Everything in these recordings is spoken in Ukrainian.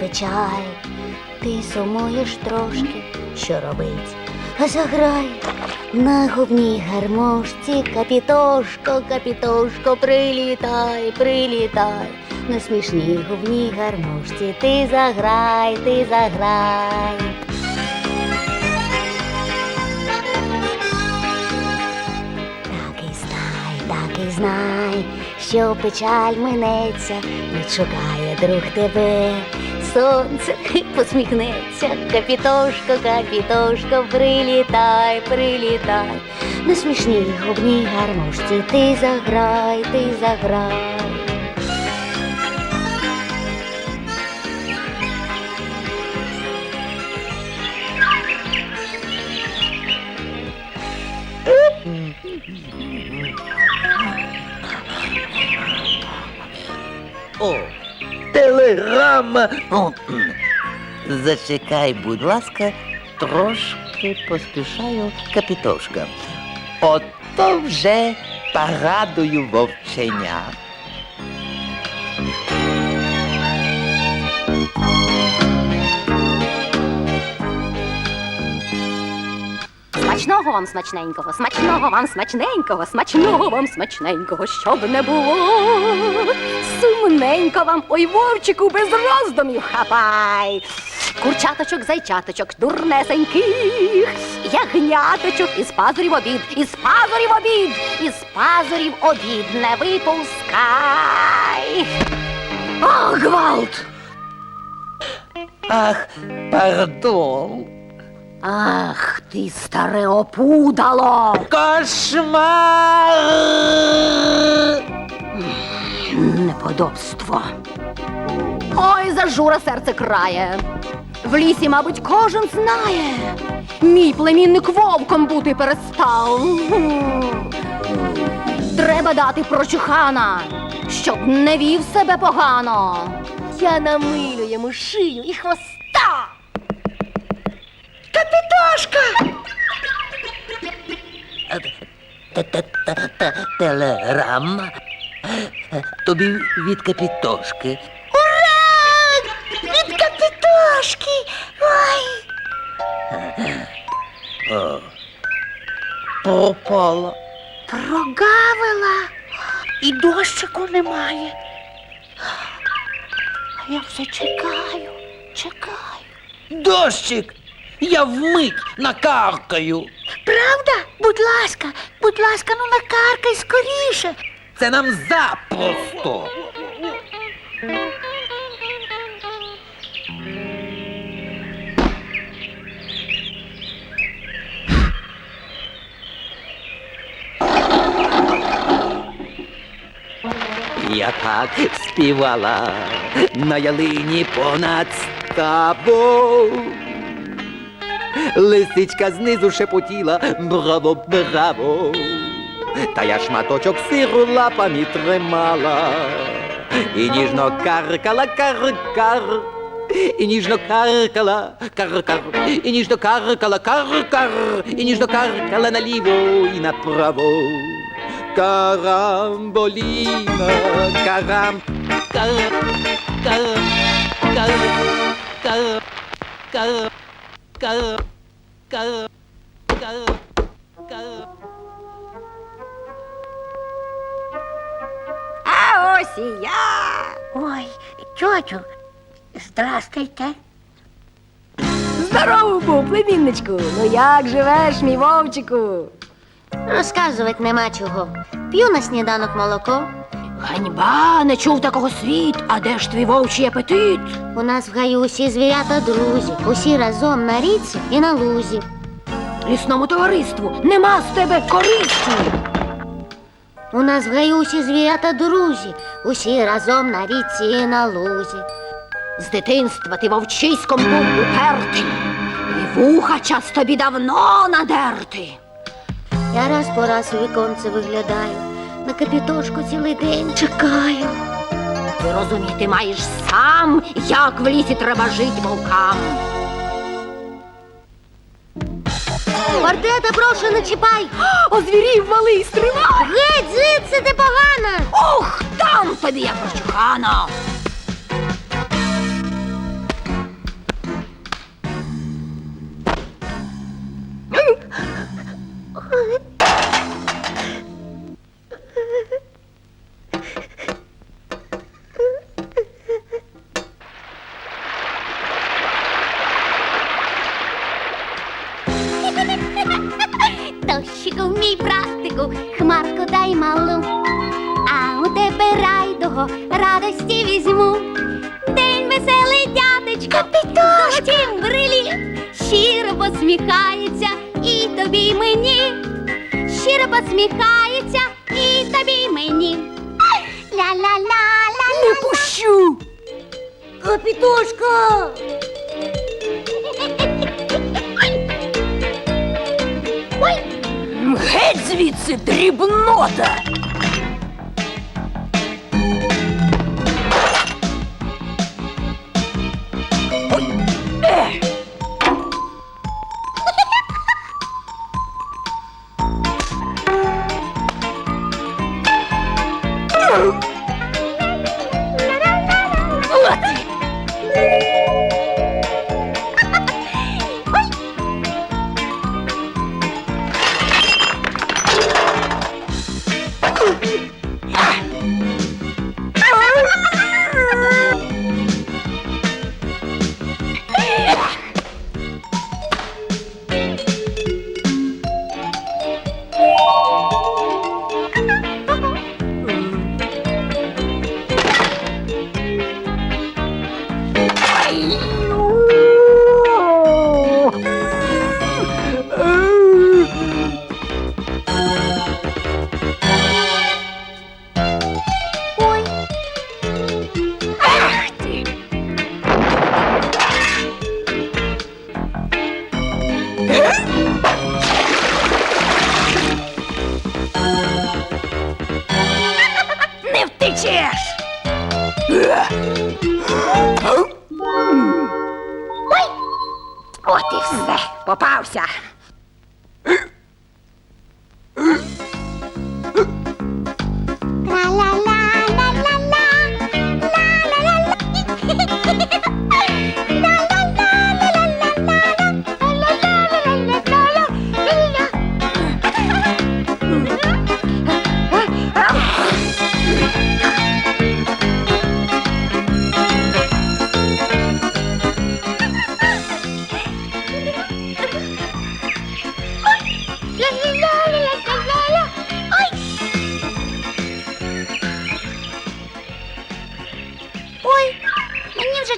печаль, ти сумуєш трошки, що робить? А заграй на губній гармошці, капітошко, капітошко, прилітай, прилітай. На смішній губній гармошці ти заграй, ти заграй. Так і знай, так і знай, що печаль минеться, відшукає друг тебе. Сонце посміхнеться, капітошко, капітошко, прилітай, прилітай. На смішній губній гармошці ти заграй, ти заграй. О, телеграма. Зачекай, будь ласка, трошки поспішаю капітошка. Ото вже порадую вовченя. Смачного вам смачненького, смачного вам смачненького, смачного вам смачненького, щоб не було. Сумненько вам, ой, вовчику, без роздумів хапай. Курчаточок, зайчаточок, дурнесеньких, ягняточок із пазурів обід, із пазурів обід, із пазурів обід не випускай. О, гвалт! Ах, пардон. Ах, ти старе опудало! Кошмар! Неподобство. Ой, зажура серце крає. В лісі, мабуть, кожен знає. Мій племінник вовком бути перестав. Треба дати прочухана, щоб не вів себе погано. Я намилю йому шию і хвоста. Капітошка! Телеграма. Тобі від капітошки. Ура! Від капітошки! Ой! О, пропала. Прогавила. І дощику немає. А я все чекаю, чекаю. Дощик! Я вмить накаркаю. Правда? Будь ласка, будь ласка, ну накаркай скоріше. Це нам запросто. Я так співала на ялині понад ставом. Лисичка знизу шепотіла браво, браво. Та я шматочок сиру лапами тримала. І ніжно каркала, кар-кар. І ніжно каркала, кар-кар. І ніжно каркала, кар-кар. І ніжно каркала наліво і направо. Карамболіна, карам, кар, кар, кар, кар, кар, кар, кар, кар, кар. А ось і я. Ой, тьотю, здрастуйте. Здорово, був, племінничку. Ну як живеш, мій вовчику? Розказувати нема чого. П'ю на сніданок молоко. Ганьба, не чув такого світ. А де ж твій вовчий апетит? У нас в гаю усі звірята друзі, усі разом на річці і на лузі. Лісному товариству нема з тебе користі. У нас в гаю усі звірята друзі, усі разом на річці і на лузі. З дитинства ти вовчиськом був упертий. І вуха час тобі давно надерти. Я раз по раз у віконце виглядаю, на капітошку цілий день чекаю. Ти розуміти маєш сам, як в лісі треба жити вовкам. Квартета, прошу, не чіпай! Озвірів малий стривай! Геть, звідси ти погана! Ох, там тобі я прочухана! Райдого радості візьму. День веселий дядечко, золоті брилі, щиро посміхається і тобі й мені, щиро посміхається і тобі й мені. Ля-ля-ля-ля. Не пущу! Капітошка! Геть звідси дрібнота! От. От і все, попався.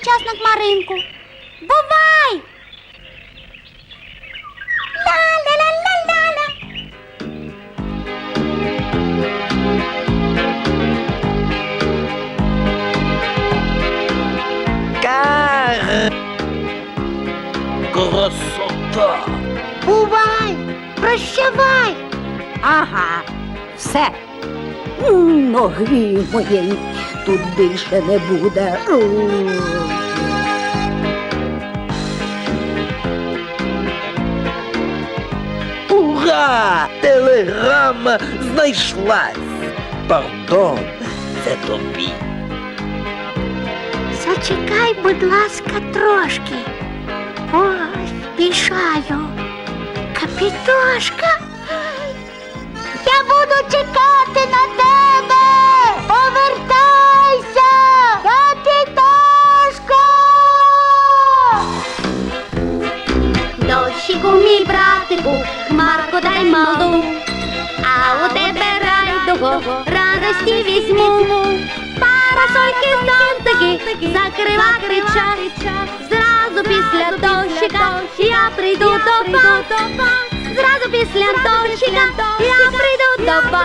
Час на хмаринку. Бувай! Ла-ла-ла-ла-ла-ла. Кар. Красота. Бувай! Прощавай! Ага, все. Ноги мої тут більше не буде. Ура! Телеграма знайшлась. Пардон, це тобі. Зачекай, будь ласка, трошки. Ось, пішаю. Капітошка. Я буду чекати на тебе. Дощику, мій братику, хмарку дай малу, а у тебе райдого радості візьму. Парасольки, зонтики, закрива крича, зразу після дощика я прийду до вас. Зразу після дощика я прийду до вас.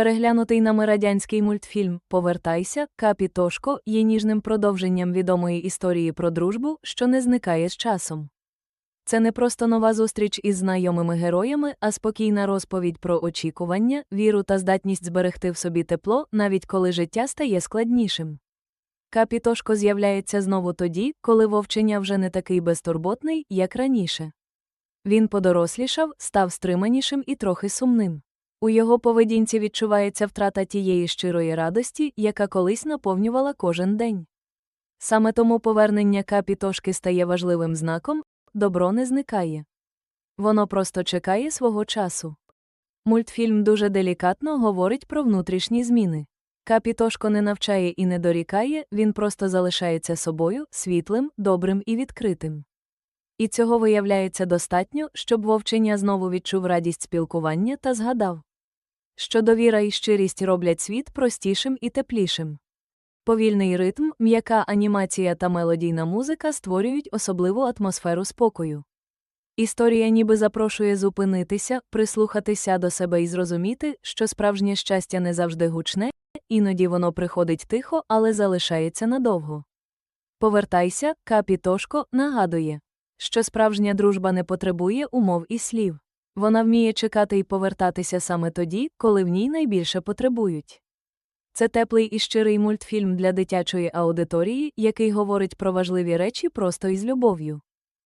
Переглянутий нами радянський мультфільм Повертайся Капітошко є ніжним продовженням відомої історії про дружбу, що не зникає з часом. Це не просто нова зустріч із знайомими героями, а спокійна розповідь про очікування, віру та здатність зберегти в собі тепло, навіть коли життя стає складнішим. Капітошко з'являється знову тоді, коли вовчення вже не такий безтурботний, як раніше. Він подорослішав, став стриманішим і трохи сумним. У його поведінці відчувається втрата тієї щирої радості, яка колись наповнювала кожен день. Саме тому повернення капітошки стає важливим знаком добро не зникає. Воно просто чекає свого часу. Мультфільм дуже делікатно говорить про внутрішні зміни. Капітошко не навчає і не дорікає, він просто залишається собою, світлим, добрим і відкритим. І цього виявляється достатньо, щоб вовчення знову відчув радість спілкування та згадав, що довіра і щирість роблять світ простішим і теплішим. Повільний ритм, м'яка анімація та мелодійна музика створюють особливу атмосферу спокою. Історія ніби запрошує зупинитися, прислухатися до себе і зрозуміти, що справжнє щастя не завжди гучне, іноді воно приходить тихо, але залишається надовго. Повертайся, Капітошко нагадує, що справжня дружба не потребує умов і слів. Вона вміє чекати і повертатися саме тоді, коли в ній найбільше потребують. Це теплий і щирий мультфільм для дитячої аудиторії, який говорить про важливі речі просто із любов'ю.